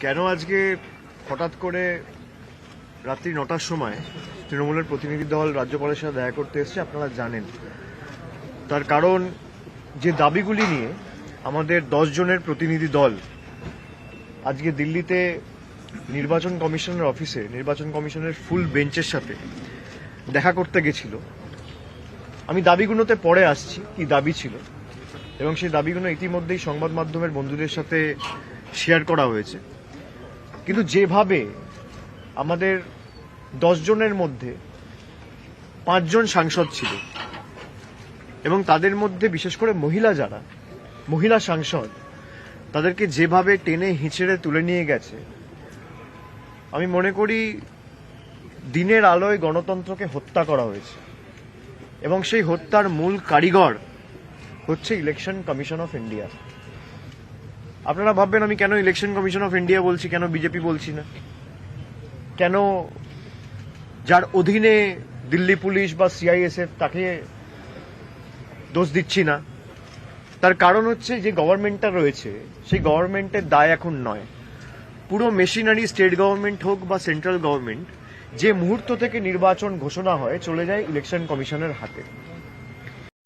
কেন আজকে হঠাৎ করে রাত্রি নটার সময় তৃণমূলের প্রতিনিধি দল রাজ্যপালের সাথে দেখা করতে এসেছে, আপনারা জানেন। তার কারণ, যে দাবিগুলি নিয়ে আমাদের দশ জনের প্রতিনিধি দল আজকে দিল্লিতে নির্বাচন কমিশনের অফিসে, নির্বাচন কমিশনের ফুল বেঞ্চের সাথে দেখা করতে গেছিল। আমি দাবিগুলোতে পরে আসছি, কি দাবি ছিল। এবং সেই দাবিগুলো ইতিমধ্যেই সংবাদ মাধ্যমের বন্ধুদের সাথে শেয়ার করা হয়েছে। কিন্তু যেভাবে আমাদের জনের মধ্যে পাঁচজন সাংসদ ছিল এবং তাদের মধ্যে বিশেষ করে মহিলা যারা, মহিলা সাংসদ, তাদেরকে যেভাবে টেনে হিঁচড়ে তুলে নিয়ে গেছে, আমি মনে করি দিনের আলোয় গণতন্ত্রকে হত্যা করা হয়েছে এবং সেই হত্যার মূল কারিগর হচ্ছে ইলেকশন কমিশন অফ ইন্ডিয়া। আপনারা ভাববেন আমি কেন ইলেকশন কমিশন অফ ইন্ডিয়া বলছি, কেন বিজেপি বলছি না? কেন যার অধীনে দিল্লি পুলিশ বা সিআইএসএফ তাকে দোষ দিচ্ছি না? তার কারণ হচ্ছে যে গভর্নমেন্টটা রয়েছে, সেই গভর্নমেন্টের দায় এখন নয়। পুরো মেশিনারি স্টেট গভর্নমেন্ট হোক বা সেন্ট্রাল গভর্নমেন্ট যে মুহূর্ত থেকে নির্বাচন ঘোষণা হয়, চলে যায় ইলেকশন কমিশনের হাতে।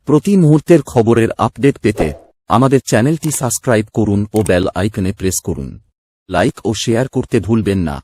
প্রতি মুহূর্তের খবরের আপডেট পেতে আমাদের চ্যানেলটি সাবস্ক্রাইব করুন ও বেল আইকনে প্রেস করুন। লাইক ও শেয়ার করতে ভুলবেন না।